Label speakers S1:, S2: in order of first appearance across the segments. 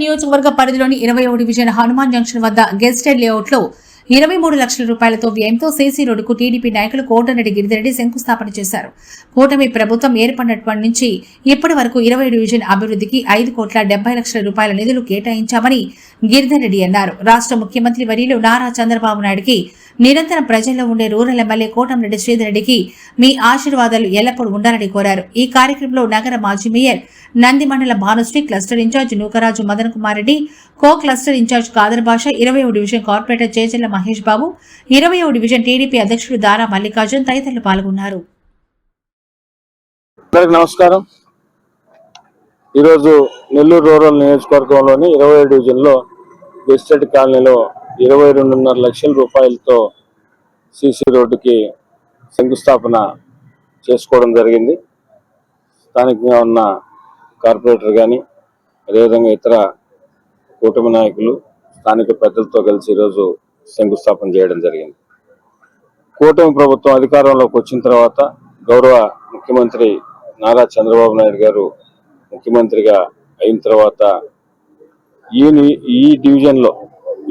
S1: నియోజకవర్గ పరిధిలోని ఇరవై డివిజన్ హనుమాన్ జంక్షన్ వద్ద గెస్టెడ్ లేఅవుట్లో ఇరవై మూడు లక్షల రూపాయలతో వ్యయంతో సీసీ రోడ్డుకు టీడీపీ నాయకులు కోటరెడ్డి గిరిధిరెడ్డి శంకుస్థాపన చేశారు. కూటమి ప్రభుత్వం ఏర్పడినప్పటి నుంచి ఇప్పటి వరకు ఇరవై డివిజన్ అభివృద్ధికి ఐదు కోట్ల డెబ్బై లక్షల రూపాయల నిధులు కేటాయించామని గిరిధరెడ్డి అన్నారు. రాష్ట్ర ముఖ్యమంత్రి వర్యులు నారా చంద్రబాబు నాయుడుకి నిరంతరం ప్రజల్లో ఉండే రూరల్ ఎమ్మెల్యే కోటంరెడ్డి శ్రీధరెడ్డికి మీ ఆశీర్వాదాలు ఎల్లప్పుడూ ఉండాలని కోరారు. ఈ కార్యక్రమంలో నగర మాజీ mayor Nandimandala Bhanusri cluster incharge Nookaraju Madan Kumar Reddy co cluster incharge Khader Basha ఇరవై డివిజన్ కార్పొరేటర్ చేజల్ల మహేష్ బాబు ఇరవై డివిజన్ టీడీపీ అధ్యక్షుడు దారా మల్లికార్జున్ తదితరులు పాల్గొన్నారు.
S2: అందరికి నమస్కారం. ఈరోజు నెల్లూరు రూరల్ నియోజకవర్గంలోని ఇరవై డివిజన్లో వెస్టెడ్ కాలనీలో ఇరవై రెండున్నర లక్షల రూపాయలతో సీసీ రోడ్డుకి శంకుస్థాపన చేసుకోవడం జరిగింది. స్థానికంగా ఉన్న కార్పొరేటర్ కానీ అదేవిధంగా ఇతర కూటమి నాయకులు స్థానిక పెద్దలతో కలిసి ఈరోజు శంకుస్థాపన చేయడం జరిగింది. కూటమి ప్రభుత్వం అధికారంలోకి వచ్చిన తర్వాత గౌరవ ముఖ్యమంత్రి నారా చంద్రబాబు నాయుడు గారు ముఖ్యమంత్రిగా అయిన తర్వాత ఈ ఈ డివిజన్లో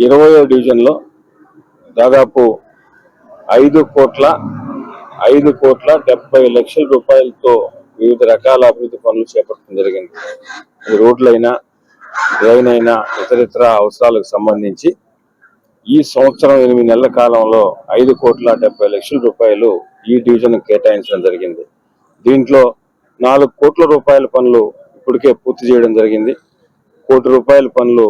S2: ఇరవయో డివిజన్లో దాదాపు ఐదు కోట్ల ఐదు కోట్ల డెబ్బై లక్షల రూపాయలతో వివిధ రకాల అభివృద్ధి పనులు చేపట్టడం జరిగింది. ఈ రోడ్లైనా డ్రైన్ అయినా ఇతరితర అవసరాలకు సంబంధించి ఈ సంవత్సరం ఎనిమిది నెలల కాలంలో ఐదు కోట్ల డెబ్బై లక్షల రూపాయలు ఈ డివిజన్ కేటాయించడం జరిగింది. దీంట్లో నాలుగు కోట్ల రూపాయల పనులు ఇప్పటికే పూర్తి చేయడం జరిగింది. కోటి రూపాయల పనులు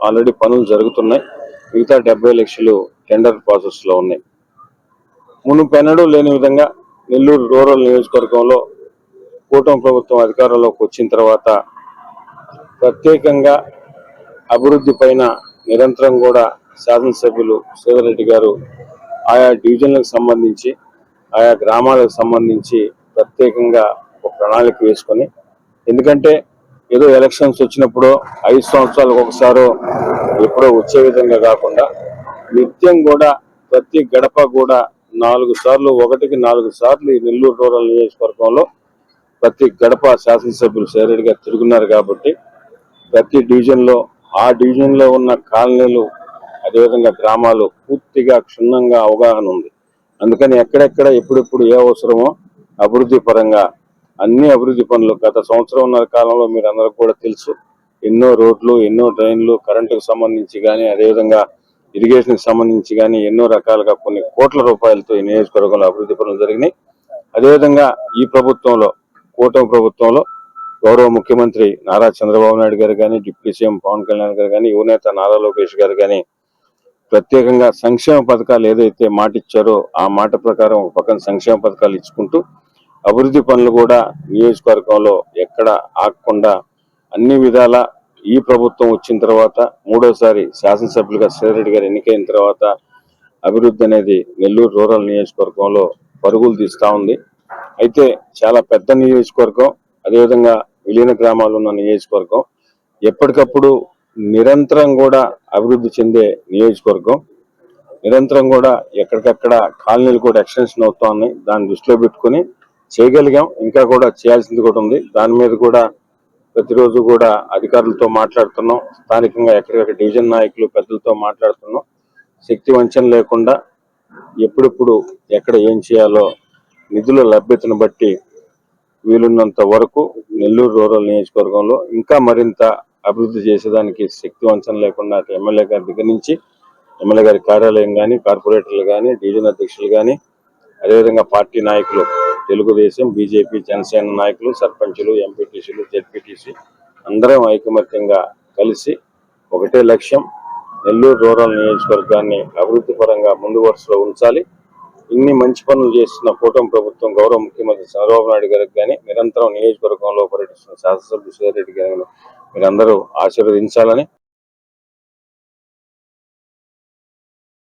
S2: ఆల్రెడీ పనులు జరుగుతున్నాయి. మిగతా డెబ్బై లక్షలు టెండర్ ప్రాసెస్లో ఉన్నాయి. మునుపెన్నడూ లేని విధంగా నెల్లూరు రూరల్ నియోజకవర్గంలో కూటమి ప్రభుత్వం అధికారంలోకి వచ్చిన తర్వాత ప్రత్యేకంగా అభివృద్ధి పైన నిరంతరం కూడా శాసనసభ్యులు శ్రీధరెడ్డి గారు ఆయా డివిజన్లకు సంబంధించి ఆయా గ్రామాలకు సంబంధించి ప్రత్యేకంగా ఒక ప్రణాళిక వేసుకొని ఎందుకంటే ఏదో ఎలక్షన్స్ వచ్చినప్పుడు ఐదు సంవత్సరాలకు ఒకసారో ఎప్పుడో వచ్చే విధంగా కాకుండా నిత్యం కూడా ప్రతి గడప కూడా నాలుగు సార్లు ఒకటికి నాలుగు సార్లు ఈ నెల్లూరు రూరల్ నియోజకవర్గంలో ప్రతి గడప శాసనసభ్యులు సేరేడిగా తిరుగున్నారు కాబట్టి ప్రతి డివిజన్లో ఆ డివిజన్లో ఉన్న కాలనీలు అదేవిధంగా గ్రామాలు పూర్తిగా క్షుణ్ణంగా అవగాహన ఉంది. అందుకని ఎక్కడెక్కడ ఎప్పుడెప్పుడు ఏ అవసరమో అభివృద్ధి పరంగా అన్ని అభివృద్ధి పనులు గత సంవత్సరంన్నర కాలంలో మీరు అందరికి కూడా తెలుసు. ఎన్నో రోడ్లు ఎన్నో డ్రైన్లు కరెంటుకు సంబంధించి కానీ అదేవిధంగా ఇరిగేషన్ సంబంధించి కానీ ఎన్నో రకాలుగా కొన్ని కోట్ల రూపాయలతో ఈ నియోజకవర్గంలో అభివృద్ధి పనులు జరిగినాయి. అదేవిధంగా ఈ ప్రభుత్వంలో కూటమి ప్రభుత్వంలో గౌరవ ముఖ్యమంత్రి నారా చంద్రబాబు నాయుడు గారు కానీ డిప్యూటీ సీఎం పవన్ కళ్యాణ్ గారు కానీ యువనేత నారా లోకేష్ గారు కానీ ప్రత్యేకంగా సంక్షేమ పథకాలు ఏదైతే మాట ఇచ్చారో ఆ మాట ప్రకారం ఒక పక్కన సంక్షేమ పథకాలు ఇచ్చుకుంటూ అభివృద్ధి పనులు కూడా నియోజకవర్గంలో ఎక్కడ ఆగకుండా అన్ని విధాల ఈ ప్రభుత్వం వచ్చిన తర్వాత మూడోసారి శాసనసభ్యులుగా శ్రీరెడ్డి గారు ఎన్నికైన తర్వాత అభివృద్ధి అనేది నెల్లూరు రూరల్ నియోజకవర్గంలో పరుగులు తీస్తా ఉంది. అయితే చాలా పెద్ద నియోజకవర్గం అదేవిధంగా విలీన గ్రామాలు ఉన్న నియోజకవర్గం. ఎప్పటికప్పుడు నిరంతరం కూడా అభివృద్ధి చెందే నియోజకవర్గం. నిరంతరం కూడా ఎక్కడికక్కడ కాలనీలు కూడా ఎక్స్టెన్షన్ అవుతా ఉన్నాయి. దాన్ని దృష్టిలో పెట్టుకుని చేయగలిగాం. ఇంకా కూడా చేయాల్సింది కూడా ఉంది. దాని మీద కూడా ప్రతిరోజు కూడా అధికారులతో మాట్లాడుతున్నాం. స్థానికంగా ఎక్కడికక్కడ డివిజన్ నాయకులు పెద్దలతో మాట్లాడుతున్నాం. శక్తి వంచన లేకుండా ఎప్పుడెప్పుడు ఎక్కడ ఏం చేయాలో నిధుల లభ్యతను బట్టి వీలున్నంత వరకు నెల్లూరు రూరల్ నియోజకవర్గంలో ఇంకా మరింత అభివృద్ధి చేసేదానికి శక్తి వంచన లేకుండా అటు ఎమ్మెల్యే గారి దగ్గర నుంచి ఎమ్మెల్యే గారి కార్యాలయం కానీ కార్పొరేటర్లు కానీ డివిజన్ అధ్యక్షులు కానీ అదేవిధంగా పార్టీ నాయకులు తెలుగుదేశం బీజేపీ జనసేన నాయకులు సర్పంచులు ఎంపీటీసీలు జెడ్పీటీసీ అందరం ఐకమత్యంగా కలిసి ఒకటే లక్ష్యం నెల్లూరు రూరల్ నియోజకవర్గాన్ని అభివృద్ధి పరంగా ముందు వరుసలో ఉంచాలి. ఇన్ని మంచి పనులు చేస్తున్న కూటమి ప్రభుత్వం గౌరవ ముఖ్యమంత్రి చంద్రబాబు నాయుడు గారికి కానీ నిరంతరం నియోజకవర్గంలో పర్యటిస్తున్న శాసనసభ్యులు సుధారెడ్డి గారిని మీరందరూ ఆశీర్వదించాలని